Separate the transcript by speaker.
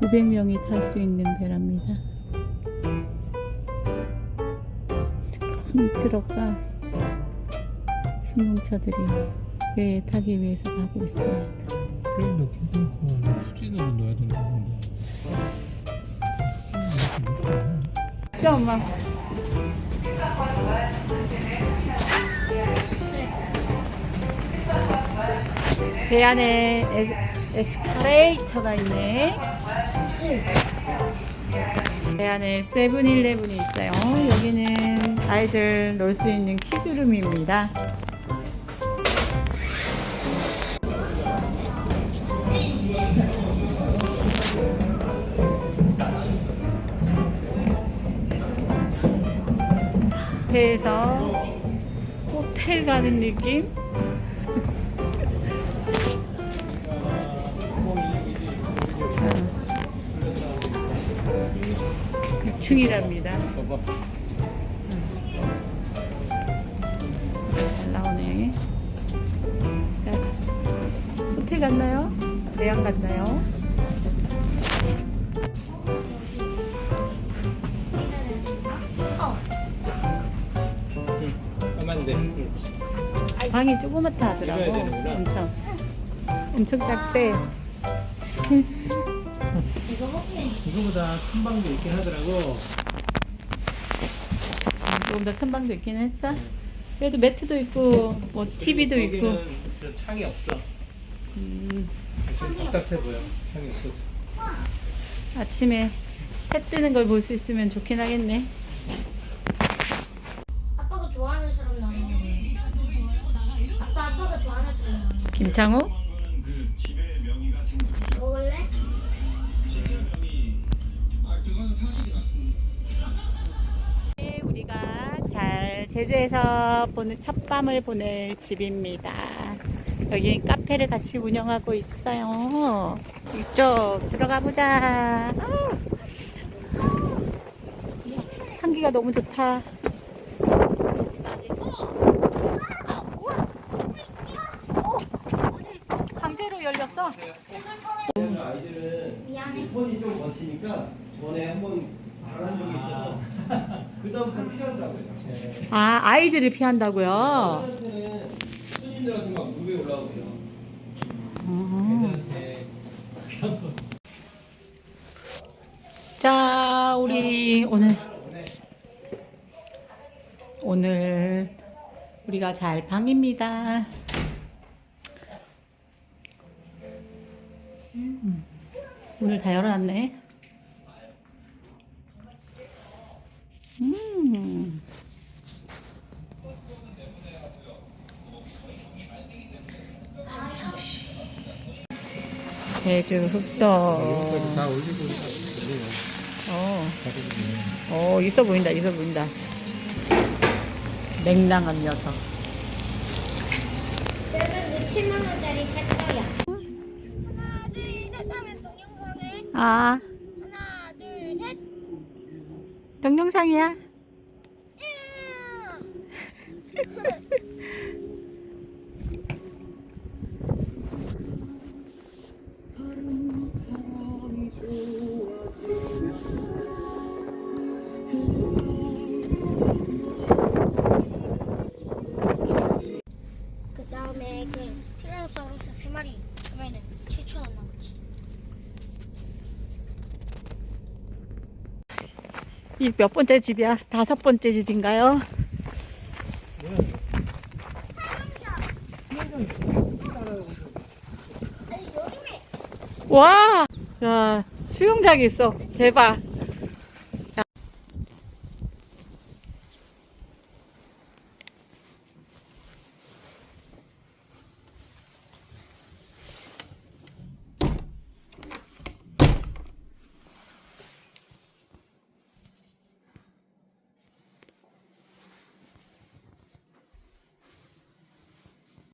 Speaker 1: 500명이 탈 수 있는 배랍니다. 큰 트럭과 승용차들이 배에 타기 위해서 가고 있습니다.
Speaker 2: 트레일러 괜찮고 후진으로 넣어야 된다는데
Speaker 1: 있어 엄마. 배 안에 에, 에스카레이터가 있네. 배 안에 세븐일레븐이 있어요. 여기는 아이들 놀 수 있는 키즈룸입니다. 배에서 호텔 가는 느낌? 층이랍니다
Speaker 2: 봐봐
Speaker 1: 잘 나오네. 자, 호텔 갔나요? 대양 갔나요? 방이 조그맣다 하더라고. 엄청. 엄청 작대.
Speaker 2: 이거보다 큰 방도 있긴 하더라고
Speaker 1: 조금 더 큰 방도 있긴 했어. 그래도 매트도 있고, 뭐, TV도 있고.
Speaker 2: 거기는 창이 없어
Speaker 1: 음,
Speaker 2: 좀 답답해 보여 창이 없어서
Speaker 1: 아침에 해 뜨는 걸 볼 수 있으면 좋긴 하겠네.
Speaker 3: 아빠가 좋아하는 사람 나와. 아빠 아빠가 좋아하는 사람? 먹을래?
Speaker 1: 네, 우리가 잘 제주에서 보는 첫 밤을 보낼 집입니다. 여기 카페를 같이 운영하고 있어요. 이쪽 들어가 보자. 향기가 너무 좋다. 강제로 열렸어.
Speaker 3: 미안해.
Speaker 2: 손이 좀 거치니까 전에 한번 잘한 적이 있어서 그 다음부터 피하더라고요
Speaker 1: 아 아이들을 피한다고요?
Speaker 2: 애들한테는 손님들한테 막 무릎에 올라오고요
Speaker 1: 음.
Speaker 2: 애들한테
Speaker 1: 자, 우리 오늘 오늘 우리가 잘 방입니다. 음, 오늘 다 열어놨네. 음. 잠시. 제주 흑도. 어. 어, 있어 보인다, 있어 보인다. 맹랑한 녀석.
Speaker 3: 내가 7만 원짜리 살 거야. 하나 둘 셋 하면 동영상에
Speaker 1: 아. 동영상이야.
Speaker 3: 그 다음에 그 티라노사우루스 세 마리 그러면은 7천 원 나오지.
Speaker 1: 이 몇 번째 집이야? 다섯 번째 집인가요? 와, 야, 수영장이 있어. 대박.